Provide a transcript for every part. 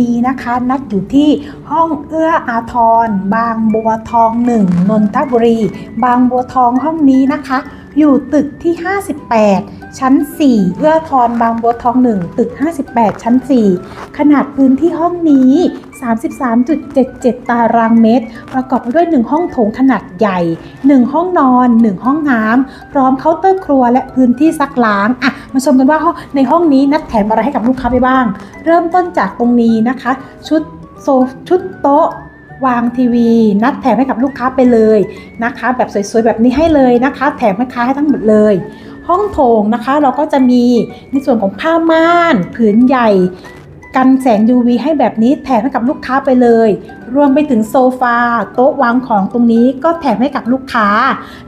นี้นะคะ นัดอยู่ที่ห้องเอื้ออาทร บางบัวทองหนึ่งนนทบุรี บางบัวทองห้องนี้นะคะ อยู่ตึกที่ 58 ชั้น 4 เอื้ออาทรบางบัวทอง 1 ตึก 58 ชั้น 4 ขนาดพื้นที่ห้องนี้ 33.77 ตารางเมตร ประกอบไปด้วย 1 ห้องโถงขนาดใหญ่ 1 ห้องนอน 1 ห้องน้ำพร้อมเคาน์เตอร์ครัวและพื้นที่ซักล้าง อะ มาชมกันว่าในห้องนี้นัดแถมอะไรให้กับลูกค้าไปบ้าง เริ่มต้นจากตรงนี้นะคะ ชุดโซฟชุดโต๊ะ วางทีวี นัดแถมให้กับลูกค้าไปเลยนะคะ แบบสวยๆแบบนี้ให้เลยนะคะ แถมให้ค้าให้ทั้งหมดเลย ห้องโถงนะคะเราก็จะมีในส่วนของผ้าม่านผืนใหญ่กันแสง UV ให้แบบนี้แถมให้กับลูกค้าไปเลย รวมไปถึงโซฟาโต๊ะวางของตรงนี้ก็แถมให้กับลูกค้า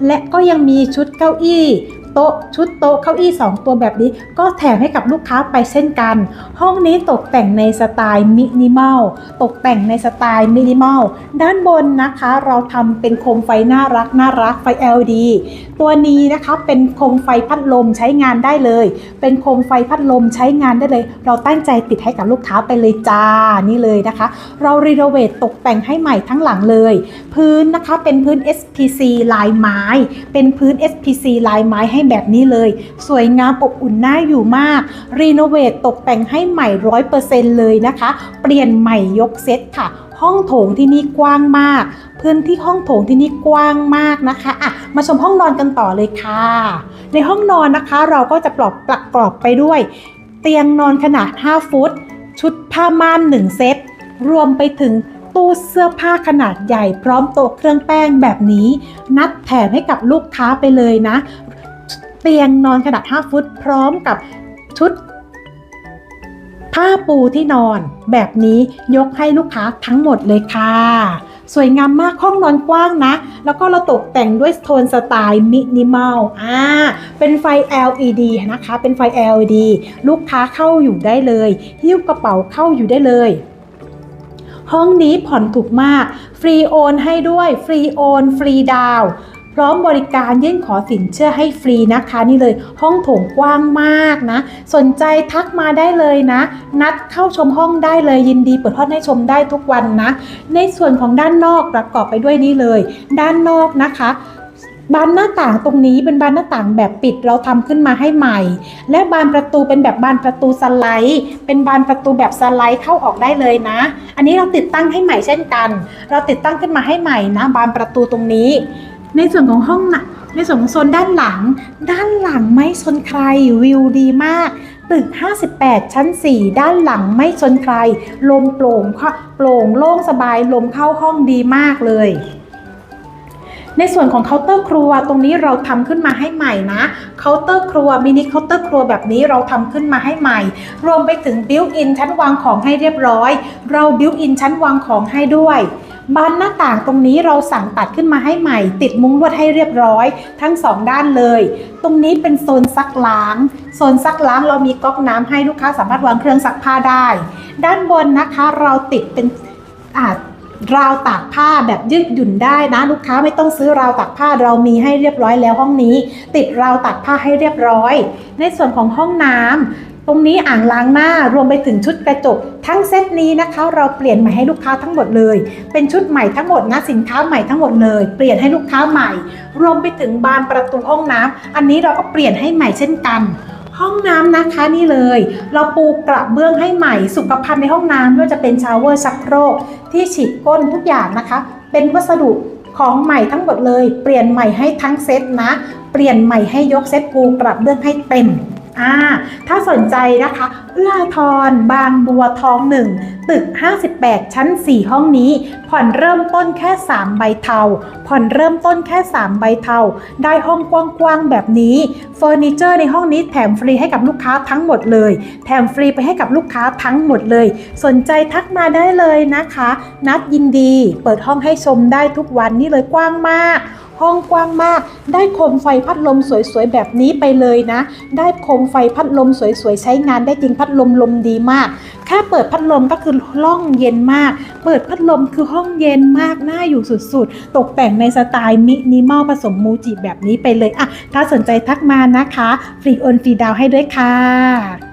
และก็ยังมีชุดเก้าอี้ โต๊ะชุดโต๊ะเก้าอี้ 2 ตัวแบบนี้ ก็แถมให้กับลูกค้าไปเช่นกัน ห้องนี้ตกแต่งในสไตล์มินิมอลตกแต่งในสไตล์มินิมอลด้านบนนะคะ เราทำเป็นโคมไฟน่ารักน่ารักไฟ LED ตัวนี้นะคะเป็นโคมไฟพัดลมใช้งานได้เลย เป็นโคมไฟพัดลมใช้งานได้เลย เราตั้งใจติดให้กับลูกค้าไปเลยจ้านี่เลยนะคะ เรารีโนเวทตกแต่งให้ใหม่ทั้งหลังเลย พื้นนะคะเป็นพื้น SPC ลายไม้ เป็นพื้น SPC ลายไม้ให้แบบนี้เลย สวยงามอบอุ่นน่าอยู่มาก รีโนเวทตกแต่งให้ใหม่ร้อยเปอร์เซ็นต์เลยนะคะ เปลี่ยนใหม่ยกเซตค่ะ ห้องโถงที่นี่กว้างมาก พื้นที่ห้องโถงที่นี่กว้างมากนะคะอะมาชมห้องนอนกันต่อเลยค่ะ ในห้องนอนนะคะเราก็จะปลอบประกอบไปด้วย เตียงนอนขนาด 5 ฟุต ชุดผ้าม่าน1เซต รวมไปถึงตู้เสื้อผ้าขนาดใหญ่พร้อมโต๊ะเครื่องแป้งแบบนี้ นัดแถมให้กับลูกค้าไปเลยนะ เตียงนอนขนาด 5 ฟุต พร้อมกับชุด ผ้าปูที่นอน แบบนี้ยกให้ลูกค้าทั้งหมดเลยค่ะ สวยงามมากห้องนอนกว้างนะ แล้วก็เราตกแต่งด้วยโทนสไตล์มินิมอลอ่าเป็นไฟ LED นะคะ เป็นไฟ LED ลูกค้าเข้าอยู่ได้เลยหิ้วกระเป๋าเข้าอยู่ได้เลยห้องนี้ผ่อนถูกมาก ฟรีโอนให้ด้วย ฟรีโอน ฟรีดาว ร้อมบริการยื่นขอสินเชื่อให้ฟรีนะคะนี่เลยห้องโถงกว้างมากนะ สนใจทักมาได้เลยนะ นัดเข้าชมห้องได้เลยยินดีเปิดห้องให้ชมได้ทุกวันนะ ในส่วนของด้านนอกประกอบไปด้วยนี่เลย ด้านนอกนะคะบานหน้าต่างตรงนี้เป็นบานหน้าต่างแบบปิดเราทำขึ้นมาให้ใหม่ และบานประตูเป็นแบบบานประตูสไลด์ เป็นบานประตูแบบสไลด์เข้าออกได้เลยนะ อันนี้เราติดตั้งให้ใหม่เช่นกัน เราติดตั้งขึ้นมาให้ใหม่นะ บานประตูตรงนี้ ในส่วนของห้องนะในส่วนของโซนด้านหลัง ด้านหลังไม่ชนใครวิวดีมาก ตึก 58 ชั้น 4 ด้านหลังไม่ชนใคร ลมโปร่งโปร่งโล่งสบายลมเข้าห้องดีมากเลยในส่วนของเคาน์เตอร์ครัวตรงนี้เราทำขึ้นมาให้ใหม่นะเคาน์เตอร์ครัวมินิเคาน์เตอร์ครัวแบบนี้เราทำขึ้นมาให้ใหม่ รวมไปถึงบิวอินชั้นวางของให้เรียบร้อย เราบิวอินชั้นวางของให้ด้วย บานหน้าต่างตรงนี้เราสั่งตัดขึ้นมาให้ใหม่ ติดมุ้งลวดให้เรียบร้อย ทั้งสองด้านเลย ตรงนี้เป็นโซนซักล้าง โซนซักล้างเรามีก๊อกน้ำให้ลูกค้าสามารถวางเครื่องซักผ้าได้ ด้านบนนะคะเราติดเป็นอ่าราวตากผ้าแบบยืดหยุ่นได้นะ ลูกค้าไม่ต้องซื้อราวตากผ้าเรามีให้เรียบร้อยแล้วห้องนี้ ติดราวตากผ้าให้เรียบร้อย ในส่วนของห้องน้ำ ตรงนี้อ่างล้างหน้ารวมไปถึงชุดกระจก ทั้งเซตนี้นะคะ เราเปลี่ยนใหม่ให้ลูกค้าทั้งหมดเลย เป็นชุดใหม่ทั้งหมดนะสินค้าใหม่ทั้งหมดเลย เปลี่ยนให้ลูกค้าใหม่ รวมไปถึงบานประตูห้องน้ำอันนี้เราก็เปลี่ยนให้ใหม่เช่นกันห้องน้ำนะคะนี่เลย เราปูกระเบื้องให้ใหม่สุขภัณฑ์ในห้องน้ำไม่ว่าจะเป็นชาวเวอร์ชักโครกที่ฉีดก้นทุกอย่างนะคะ เป็นวัสดุของใหม่ทั้งหมดเลย เปลี่ยนใหม่ให้ทั้งเซตนะ เปลี่ยนใหม่ให้ยกเซตปูกระเบื้องให้เต็ม อ่าถ้าสนใจนะคะเอื้ออาทรบางบัวทองหนึ่งตึก 58 ชั้น 4 ห้องนี้ ผ่อนเริ่มต้นแค่ 3 ใบเทา ผ่อนเริ่มต้นแค่ 3 ใบเทา ได้ห้องกว้างๆแบบนี้เฟอร์นิเจอร์ในห้องนี้แถมฟรีให้กับลูกค้าทั้งหมดเลย แถมฟรีไปให้กับลูกค้าทั้งหมดเลย สนใจทักมาได้เลยนะคะ นัดยินดี เปิดห้องให้ชมได้ทุกวันนี่เลยกว้างมาก ห้องกว้างมาก ได้โคมไฟพัดลมสวยๆแบบนี้ไปเลยนะ ได้โคมไฟพัดลมสวยๆใช้งานได้จริงพัดลมลมดีมาก แค่เปิดพัดลมก็คือห้องเย็นมาก เปิดพัดลมคือห้องเย็นมากน่าอยู่สุดๆ ตกแต่งในสไตล์มินิมอลผสมมูจิแบบนี้ไปเลยอะถ้าสนใจทักมานะคะ ฟรีโอนฟรีดาวให้ด้วยค่ะ